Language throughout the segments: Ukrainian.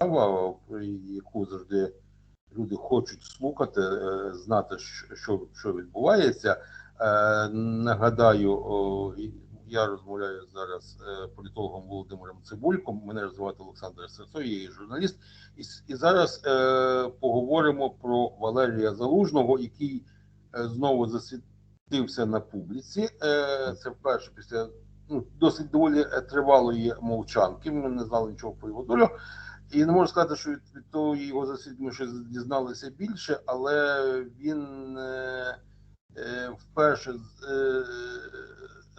справа, яку завжди люди хочуть слухати, е, знати, що, що, відбувається. Е, Нагадаю, я розмовляю зараз з політологом Володимиром Цибульком. Мене звати Олександр Серцой, я є журналіст. І, і зараз е, поговоримо про Валерія Залужного, який е, знову засвітився на публіці. Е, це вперше після ну, досить доволі е, тривалої мовчанки. Ми не знали нічого про його долю. І не можу сказати, що від, від того його засвідчення ми щось дізналися більше, але він е, е, вперше е,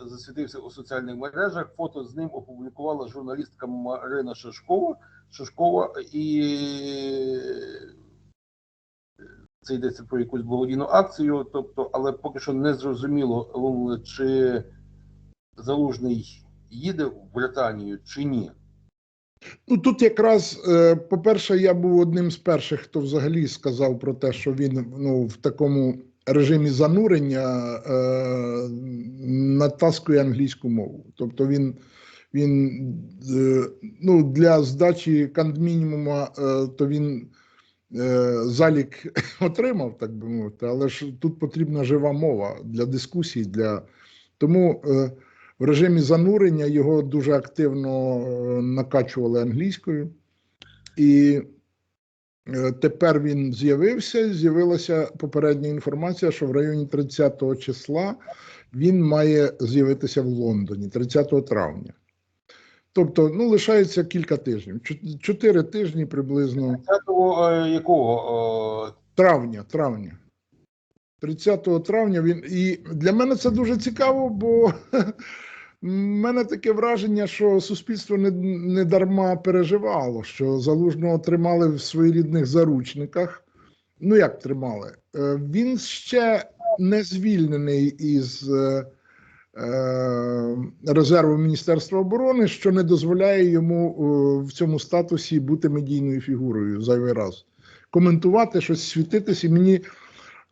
засвітився у соціальних мережах. Фото з ним опублікувала журналістка Марина Шашкова. Шашкова і е, це йдеться про якусь благодійну акцію. Тобто, але поки що не зрозуміло, чи залужний їде в Британію чи ні. Ну тут якраз, е, по-перше, я був одним з перших, хто взагалі сказав про те, що він ну, в такому режимі занурення е, натаскує англійську мову. Тобто він, він е, ну, для здачі кандмінімума, е, то він е, залік отримав, так би мовити, але ж тут потрібна жива мова для дискусій. Для... Тому е, в режимі занурення його дуже активно е, накачували англійською. І е, тепер він з'явився. З'явилася попередня інформація, що в районі 30-го числа він має з'явитися в Лондоні 30 травня. Тобто, ну, лишається кілька тижнів, чотири тижні приблизно 30-го е, якого? травня, травня. 30 травня він. І для мене це дуже цікаво, бо мене таке враження, що суспільство не, не дарма переживало, що залужного тримали в своєрідних заручниках. Ну, як тримали? Е, Він ще не звільнений із е, е, резерву Міністерства оборони, що не дозволяє йому в цьому статусі бути медійною фігурою зайвий раз. Коментувати щось, світитись, і мені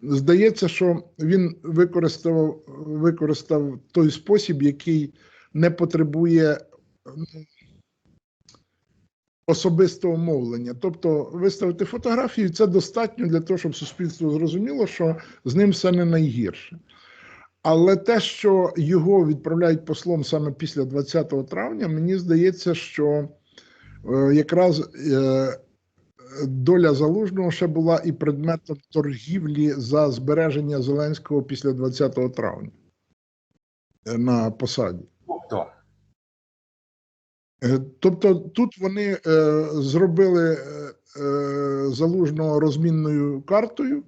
здається, що він використав, використав той спосіб, який не потребує особистого мовлення. Тобто виставити фотографію це достатньо для того, щоб суспільство зрозуміло, що з ним все не найгірше. Але те, що його відправляють послом саме після 20 травня, мені здається, що е, якраз е, доля залужного ще була і предметом торгівлі за збереження Зеленського після 20 травня е, на посаді. Тобто, Е, Тобто тут вони е, зробили е, е, залужного розмінною картою,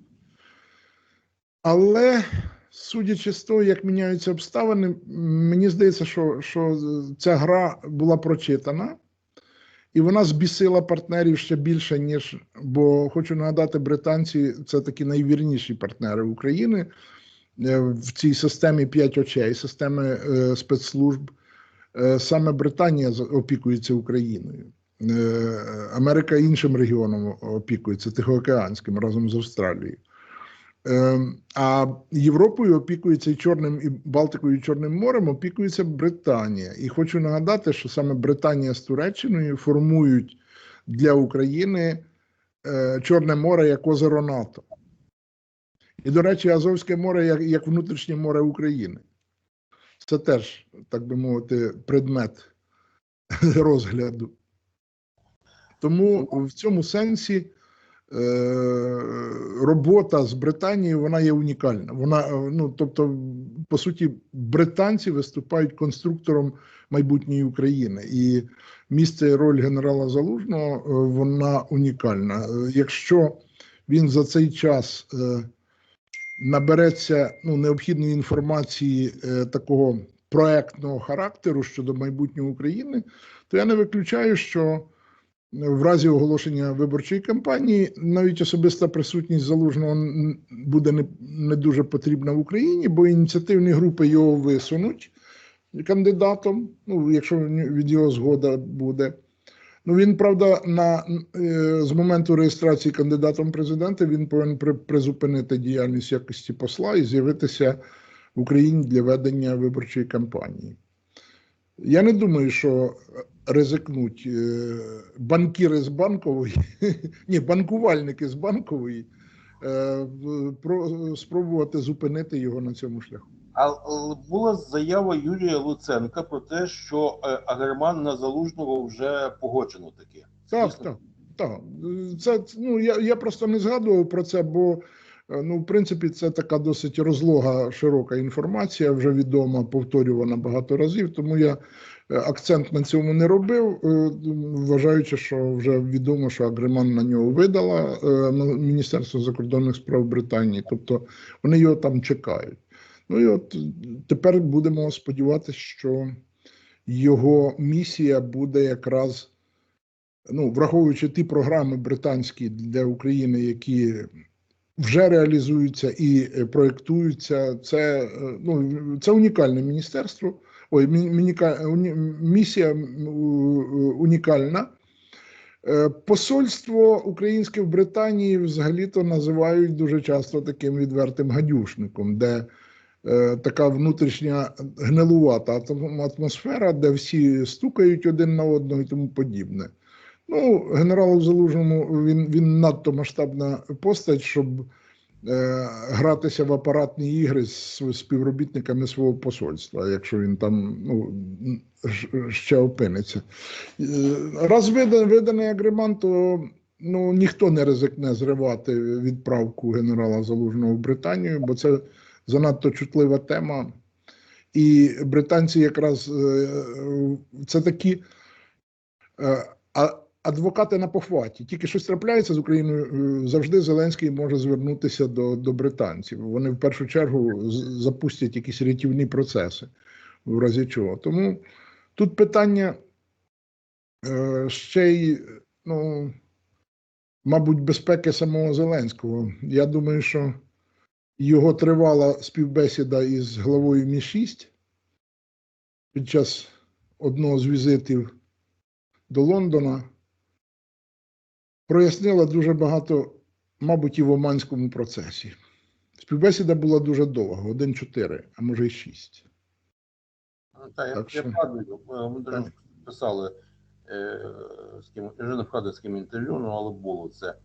але судячи з того, як міняються обставини, мені здається, що, що ця гра була прочитана, і вона збісила партнерів ще більше, ніж. Бо хочу нагадати, британці це такі найвірніші партнери України е, в цій системі п'ять очей, системи е, спецслужб. Е, Саме Британія опікується Україною. Америка іншим регіоном опікується Тихоокеанським разом з Австралією. Е, А Європою опікується Чорним і Балтикою, і Чорним морем опікується Британія. І хочу нагадати, що саме Британія з Туреччиною формують для України е, Чорне море як озеро НАТО. І, до речі, Азовське море як, як внутрішнє море України. Це теж, так би мовити, предмет розгляду. Тому в цьому сенсі робота з Британією вона є унікальна. Вона, е, ну, тобто, по суті, британці виступають конструктором майбутньої України. І місце і роль генерала Залужного е, вона унікальна. Е, Якщо він за цей час е, набереться ну, необхідної інформації е, такого проектного характеру щодо майбутнього України, то я не виключаю, що в разі оголошення виборчої кампанії навіть особиста присутність залужного буде не, не дуже потрібна в Україні, бо ініціативні групи його висунуть кандидатом, ну, якщо від його згода буде. Ну він правда на е, з моменту реєстрації кандидатом в президенти він повинен при, призупинити діяльність якості посла і з'явитися в Україні для ведення виборчої кампанії. Я не думаю, що ризикнуть е, банкіри з банкової, ні, банкувальники з банкової, е, про, спробувати зупинити його на цьому шляху. А е, була заява Юрія Луценка про те, що Агерман на залужного вже погоджено таке. Так, так, так. Це ну я, я просто не згадував про це, бо ну, в принципі, це така досить розлога, широка інформація, вже відома, повторювана багато разів. Тому я е, акцент на цьому не робив, е, вважаючи, що вже відомо, що Агреман на нього видала е, Міністерство закордонних справ Британії. Тобто вони його там чекають. Ну і от е, тепер будемо сподіватися, що його місія буде якраз ну, враховуючи ті програми британські для України, які вже реалізуються і е, проєктуються, це, е, ну, це унікальне міністерство. Ой, місія унікальна. Е, Посольство українське в Британії взагалі-то називають дуже часто таким відвертим гадюшником, де е, така внутрішня гнилувата атмосфера, де всі стукають один на одного і тому подібне. Ну, генералу Залужному він, він надто масштабна постать, щоб е, гратися в апаратні ігри з співробітниками свого посольства, якщо він там ну, ще опиниться. Е, Раз виданий, виданий агремант, то ну, ніхто не ризикне зривати відправку генерала Залужного в Британію, бо це занадто чутлива тема. І британці якраз е, це такі. Е, адвокати на похваті. Тільки щось трапляється з Україною, е, завжди Зеленський може звернутися до, до британців. Вони в першу чергу запустять якісь рятівні процеси, в разі чого. Тому тут питання е, ще й, ну, мабуть, безпеки самого Зеленського. Я думаю, що його тривала співбесіда із главою Мі-6 під час одного з візитів до Лондона прояснила дуже багато, мабуть, і в Оманському процесі. Співбесіда була дуже довга, один чотири, а може й шість. Так, Так я е, ми, до Так. речі, писали е, з ким, з ким інтерв'ю, ну, але було це.